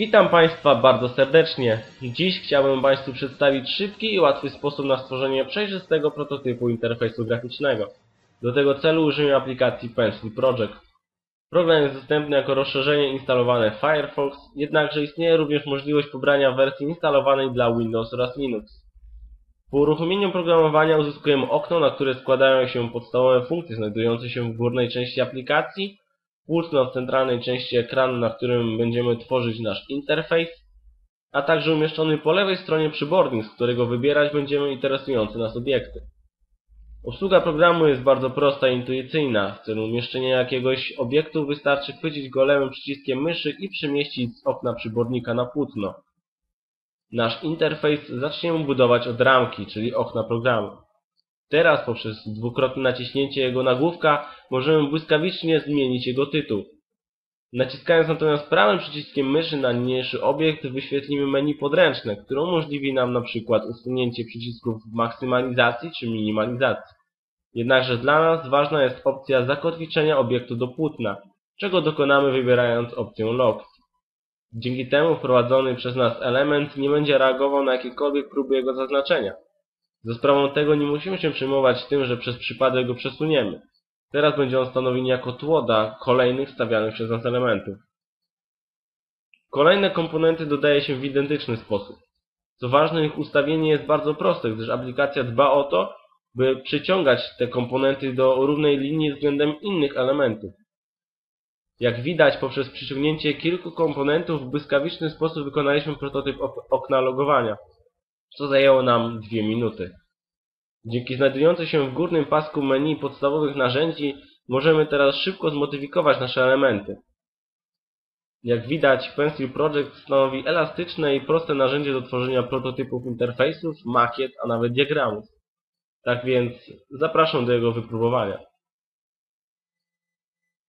Witam Państwa bardzo serdecznie. Dziś chciałbym Państwu przedstawić szybki i łatwy sposób na stworzenie przejrzystego prototypu interfejsu graficznego. Do tego celu użyję aplikacji Pencil Project. Program jest dostępny jako rozszerzenie instalowane w Firefox, jednakże istnieje również możliwość pobrania wersji instalowanej dla Windows oraz Linux. Po uruchomieniu oprogramowania uzyskujemy okno, na które składają się podstawowe funkcje znajdujące się w górnej części aplikacji, płótno w centralnej części ekranu, na którym będziemy tworzyć nasz interfejs, a także umieszczony po lewej stronie przybornik, z którego wybierać będziemy interesujące nas obiekty. Obsługa programu jest bardzo prosta i intuicyjna. W celu umieszczenia jakiegoś obiektu wystarczy chwycić go lewym przyciskiem myszy i przemieścić z okna przybornika na płótno. Nasz interfejs zaczniemy budować od ramki, czyli okna programu. Teraz poprzez dwukrotne naciśnięcie jego nagłówka możemy błyskawicznie zmienić jego tytuł. Naciskając natomiast prawym przyciskiem myszy na niniejszy obiekt wyświetlimy menu podręczne, które umożliwi nam na przykład usunięcie przycisków maksymalizacji czy minimalizacji. Jednakże dla nas ważna jest opcja zakotwiczenia obiektu do płótna, czego dokonamy wybierając opcję Lock. Dzięki temu wprowadzony przez nas element nie będzie reagował na jakiekolwiek próby jego zaznaczenia. Za sprawą tego nie musimy się przejmować tym, że przez przypadek go przesuniemy. Teraz będzie on stanowił niejako tło dla kolejnych stawianych przez nas elementów. Kolejne komponenty dodaje się w identyczny sposób. Co ważne, ich ustawienie jest bardzo proste, gdyż aplikacja dba o to, by przyciągać te komponenty do równej linii względem innych elementów. Jak widać, poprzez przyciągnięcie kilku komponentów w błyskawiczny sposób wykonaliśmy prototyp ok okna logowania, co zajęło nam dwie minuty. Dzięki znajdującej się w górnym pasku menu podstawowych narzędzi możemy teraz szybko zmodyfikować nasze elementy. Jak widać, Pencil Project stanowi elastyczne i proste narzędzie do tworzenia prototypów interfejsów, makiet, a nawet diagramów. Tak więc zapraszam do jego wypróbowania.